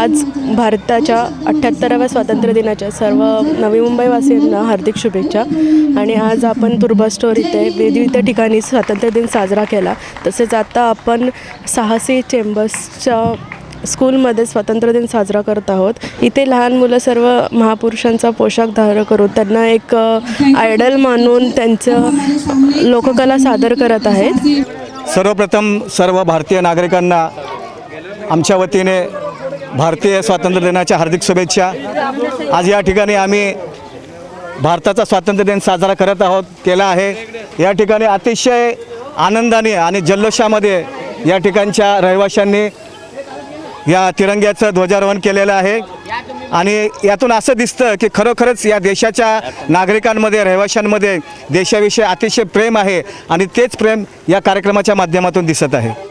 आज भारताच्या अठ्ठ्याहत्तराव्या स्वातंत्र्य दिनाच्या सर्व नवी मुंबईवासियांना हार्दिक शुभेच्छा. आणि आज आपण तुर्बा स्टोर इथे विविध ठिकाणी स्वातंत्र्य दिन साजरा केला. तसेच आता आपण साहसी चेंबर्सच्या स्कूलमध्ये स्वातंत्र्य दिन साजरा करत आहोत. इथे लहान मुलं सर्व महापुरुषांचा पोशाख धारण करून त्यांना एक आयडल मानून त्यांचं लोककला सादर करत आहेत. सर्वप्रथम सर्व भारतीय नागरिकांना आमच्या वतीने भारतीय स्वातंत्र्य दिनाच्या हार्दिक शुभेच्छा. आज या ठिकाणी आम्ही भारताचा स्वातंत्र्य दिन साजरा करत आहोत केला आहे. या ठिकाणी अतिशय आनंदाने आणि जल्लोषामध्ये या ठिकाणच्या रहिवाशांनी या तिरंग्याचं ध्वजारोहण केलेलं आहे. आणि यातून असं दिसतं की खरोखरच या देशाच्या नागरिकांमध्ये रहिवाशांमध्ये देशाविषयी अतिशय प्रेम आहे आणि तेच प्रेम या कार्यक्रमाच्या माध्यमातून दिसत आहे.